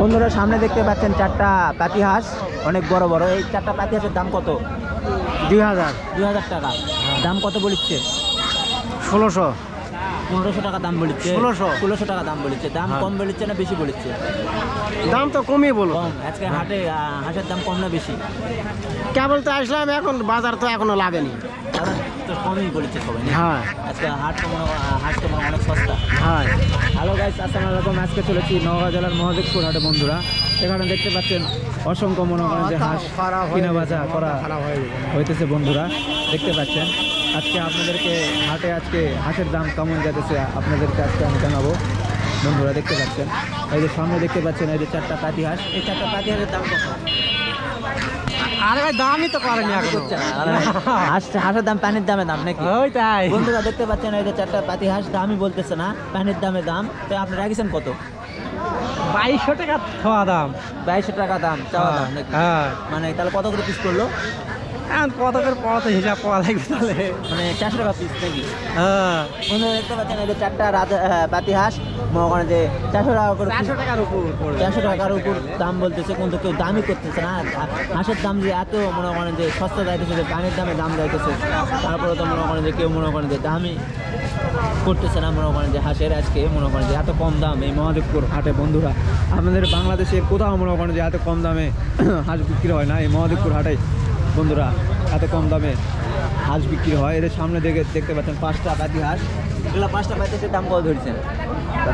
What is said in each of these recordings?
বন্ধুরা সামনে দেখতে পাচ্ছেন চারটা পাতি হাঁস অনেক বড় বড়। এই চারটা পাতি হাঁসের দাম কত? দুই হাজার। দুই হাজার টাকা। দাম কত বলিচ্ছে? ষোলোশো। পনেরোশো টাকা দাম বলিচ্ছে। ষোলোশো। ষোলোশো টাকা দাম বলিচ্ছে। দাম হ্যাঁ। কম বলিচ্ছে না বেশি বলিচ্ছে? দাম তো কমই বলো। আজকে হাটে হাঁসের দাম কম না বেশি? কেবল তো আসলাম এখন বাজার তো এখনও লাগেনি তো কমই বলেছে সবাই হ্যাঁ। আজকে হাট তো মনে হাট তো মনে অনেক সস্তা। হ্যাঁ। হ্যালো গাইস আসসালামু আলাইকুম। আজকে চলেছি নওগাঁ জেলার মহাদেবপুর হাটে বন্ধুরা। এখানে দেখতে পাচ্ছেন অসংখ্য মনে করেন যে হাঁস কিনা বাজা করা। হইতেছে বন্ধুরা। দেখতে পাচ্ছেন আজকে আপনাদেরকে হাটে আজকে হাঁসের দাম কেমন যেতেছে আপনাদেরকে আজকে আমি জানাব। বন্ধুরা দেখতে পাচ্ছেন। এই যে সামনে দেখতে পাচ্ছেন এই যে চারটা পাতি হাঁস। এই চারটা পাতি হাঁসের দাম কত? আরে ভাই দামই তো করেনি এখন। হাঁসের দাম পানির দামে দাম নাকি? ওই তাই। বন্ধুরা দেখতে পাচ্ছেন এই যে চারটা পাতি হাঁস দামই বলতেছে না পানির দামে দাম। তো আপনি রাখিছেন কত? বাইশশো টাকা খাওয়া দাম। বাইশশো টাকা দাম চাওয়া দাম নাকি? হ্যাঁ। মানে তাহলে কত করে পিস করল এখন কত করে পড়া তো হিসাব করা লাগবে তাহলে। মানে চারশো টাকা পিস নাকি? হ্যাঁ। বন্ধুরা দেখতে পাচ্ছেন এই যে চারটা রাত পাতি হাঁস করেন যে চারশো টাকা করে চারশো টাকার উপর চারশো টাকার উপর দাম বলতেছে কিন্তু কেউ দামই করতেছে না। হাঁসের দাম যে এত মনে করেন যে সস্তা যাইতেছে যে পানির দামে দাম যাইতেছে তারপরে তো মনে করেন যে কেউ মনে করেন যে দামই করতেছে না মনে করেন যে হাঁসের আজকে মনে করেন যে এত কম দাম এই মহাদেবপুর হাটে বন্ধুরা। আমাদের বাংলাদেশের কোথাও মনে করেন যে এত কম দামে হাঁস বিক্রি হয় না এই মহাদেবপুর হাটে। বন্ধুরা এত কম দামে হাঁস বিক্রি হয়। এদের সামনে দেখে দেখতে পাচ্ছেন পাঁচটা পাতি হাঁস। এগুলা পাঁচটা পাইতে দাম কত ধরছেন?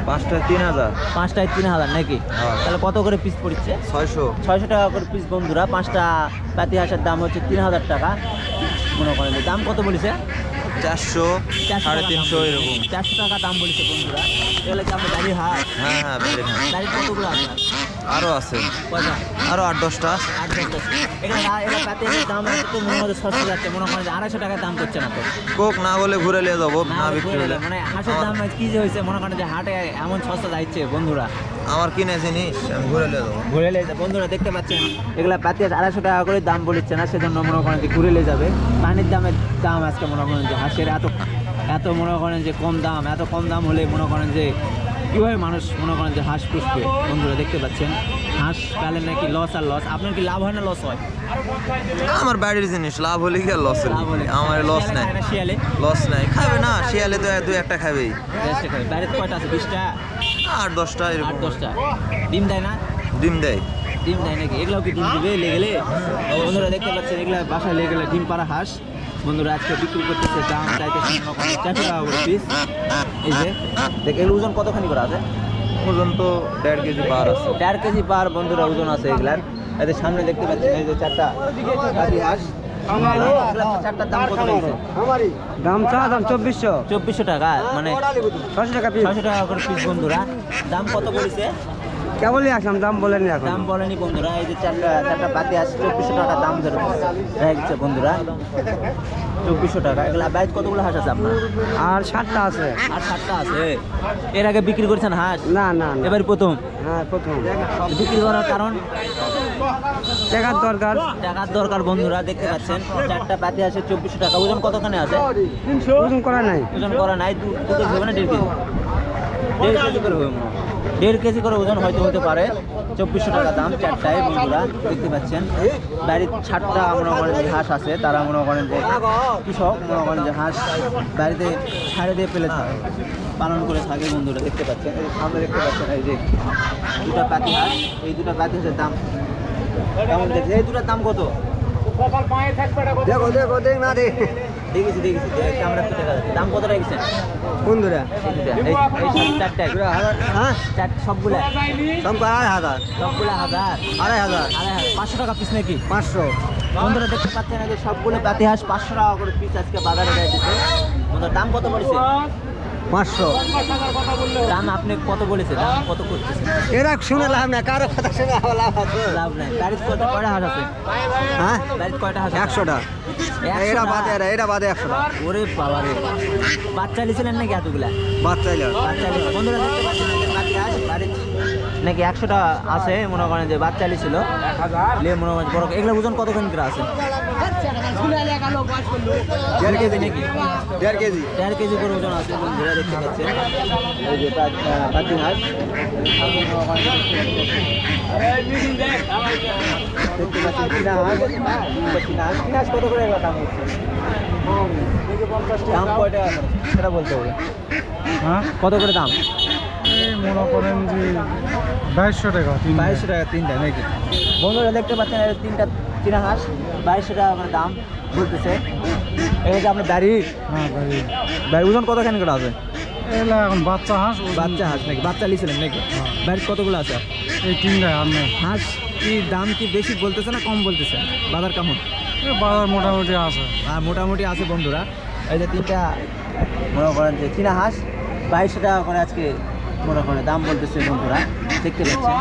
পাঁচটা তিন হাজার। পাঁচটায় তিন হাজার নাকি? হ্যাঁ। তাহলে কত করে পিস পড়ছে? ছয়শো। ছয়শো টাকা করে পিস বন্ধুরা পাঁচটা পাতি হাঁসের দাম হচ্ছে তিন হাজার টাকা। মনে করেন যে দাম কত বলেছে? চারশো সাড়ে তিনশো এরকম। চারশো টাকা দাম বলেছে বন্ধুরা। এগুলো কি আপনার গাড়ির হাট হ্যাঁ হ্যাঁ বেড়ে হ্যাঁ গাড়ির কতগুলো আপনার আরও আছে। আরও আট দশটা। আট দশটা এগুলো পাতি দাম একটু মনে হয় যাচ্ছে। মনে করেন যে আড়াইশো টাকার দাম করছে না তো। কোক না বলে ঘুরে নিয়ে যাব না, বিক্রি হলে। মানে হাঁসের দাম কি যে হয়েছে মনে করেন যে হাটে এমন সস্তা যাচ্ছে বন্ধুরা। আমার কিনে জিনিস আমি ঘুরে নিয়ে যাব। ঘুরে লে বন্ধুরা দেখতে পাচ্ছেন এগুলা পাতি আড়াইশো টাকা করে দাম বলিচ্ছে না সেজন্য মনে করেন যে ঘুরে লে যাবে। পানির দামের দাম আজকে মনে করেন যে হাঁসের এত এত মনে করেন যে কম দাম এত কম দাম হলে মনে করেন যে কীভাবে মানুষ মনে করেন যে হাঁস পুষবে? বন্ধুরা দেখতে পাচ্ছেন হাঁস পালে নাকি লস আর লস আপনার কি লাভ হয় না লস হয়? আমার বাড়ির জিনিস লাভ হলে কি আর লস লাভ হলে আমার লস নাই। শিয়ালে? লস নাই। খাবে না শিয়ালে তো দু একটা খাবেই। বাড়িতে কয়টা আছে? বিশটা? আট দশটা আট এরকম দশটা। ডিম দেয় না? ডিম দেয়। ডিম দেয় নাকি? এগুলো কি ডিম দিবে লেগেলে বন্ধুরা দেখতে পাচ্ছেন এগুলো বাসায় লেগে গেলে ডিম পাড়া হাঁস। বন্ধুরা আজকে বিক্রি করতেছে দাম চাইতেছে চারশো টাকা করে পিস এই যে দেখ এগুলো ওজন কতখানি করে আছে? ওজন তো দেড় কেজি পার আছে। দেড় কেজি পার বন্ধুরা ওজন আছে এগুলার। এদের সামনে দেখতে পাচ্ছেন এই যে চারটা হাঁস। চারটার দাম কত দাম চা দাম চব্বিশশো। চব্বিশশো টাকা মানে ছশো টাকা পিস ছয়শো টাকা করে পিস বন্ধুরা। দাম কত পড়েছে? কেবলই আসলাম দাম বলেনি এখন। দাম বলেনি বন্ধুরা এই যে চারটা চারটা পাতি আছে চব্বিশশো টাকা দাম ধরে রেখেছে বন্ধুরা। চব্বিশশো টাকা এগুলা বাইক কতগুলো হাঁস আছে আপনার? আর ষাটটা আছে। আর সাতটা আছে? এর আগে বিক্রি করছেন হাঁস? না না এবার প্রথম? হ্যাঁ প্রথম। বিক্রি করার কারণ? টাকার দরকার। টাকার দরকার বন্ধুরা দেখতে পাচ্ছেন। চারটা পাতি আছে চব্বিশশো টাকা। ওজন কতখানে আছে? ওজন করা নাই। ওজন করা নাই দু দু হবে না দেড় কেজি? দেড় কেজি করে হবে। দেড় কেজি করে ওজন হয়তো হতে পারে। চব্বিশশো টাকা দাম চারটায় বন্ধুরা দেখতে পাচ্ছেন। বাড়ির ছাটটা মনে করেন যে হাঁস আছে তারা মনে করেন যে কৃষক মনে করেন যে হাঁস বাড়িতে ছাড়ে দিয়ে পেলে থাকে পালন করে থাকে বন্ধুরা দেখতে পাচ্ছেন। এই সামনে দেখতে পাচ্ছেন এই যে দুটা পাতি হাঁস এই দুটা পাতি হাঁসের দাম কেমন দেখছে এই দুটার দাম কত? দেখো দেখো দেখ না দেখ। দেখেছি দেখেছি। ক্যামেরা তো দেখা যাচ্ছে। দাম কত রেখেছেন কোন দূরে? চারটা হ্যাঁ? চার সবগুলা। সব আড়াই হাজার। সবগুলা হাজার। আড়াই হাজার। আড়াই হাজার। পাঁচশো টাকা পিস নাকি? পাঁচশো। বন্ধুরা দেখতে পাচ্ছেন? যে সবগুলো পাতি হাঁস পাঁচশো টাকা করে পিস আজকে বাজারে দেয় দিতে বন্ধুরা দাম কত বলেছে পাঁচশো। দাম আপনি কত বলেছে দাম কত করতেছে এরা শুনে লাভ না কারও কথা শুনে লাভ আছে। লাভ নাই। বাড়িতে কত? কয়টা হাঁস আছে? হ্যাঁ? বাড়িতে কয়টা হাঁস একশোটা? এরা বাদে এরা এরা বাদে একশোটা। ওরে বাবা রে। বাচ্চা লিছিলেন নাকি এতগুলা? বাচ্চা বাচ্চা। বন্ধুরা দেখতে পাচ্ছেন নাকি একশোটা আছে মনে করেন যে বাচ্চা লিছিল নিয়ে মনে করেন বড় এগুলো ওজন কতখানি করে আছে? দেড় কেজি নাকি? দেড় কেজি? দেড় কেজি করে ওজন আছে বন্ধুরা দেখতে পাচ্ছেন এই যে পাতি হাঁস দেখতে পাচ্ছেন চীনা হাঁস এটা হাঁস চীনা হাঁস কত করে দাম হচ্ছে? দাম সেটা বলতে হবে। হ্যাঁ? কত করে দাম? মনে করেন যে বাইশশো টাকা বাইশশো টাকা তিনটা নাকি? বন্ধুরা দেখতে পাচ্ছেন তিনটা চীনা হাঁস বাইশশো টাকা করে দাম বলতেছে। এটা কি আপনার বাড়ির হ্যাঁ ভাই বাড়ির ওজন কতখানি করে আছে? এগুলা এখন বাচ্চা হাঁস বাচ্চা হাঁস নাকি? বাচ্চা লিছিলেন নাকি? হ্যাঁ। বাড়ির কতগুলো আছে? এই তিনটায় আর হাঁস কি দাম কি বেশি বলতেছে না কম বলতেছে? বাজার কেমন? বাজার মোটামুটি আছে। আর মোটামুটি আছে বন্ধুরা। এই যে তিনটা মনে করেন যে চীনা হাঁস বাইশশো টাকা করে আজকে মনে করেন দাম বলতেছে বন্ধুরা। দেখতে পাচ্ছেন।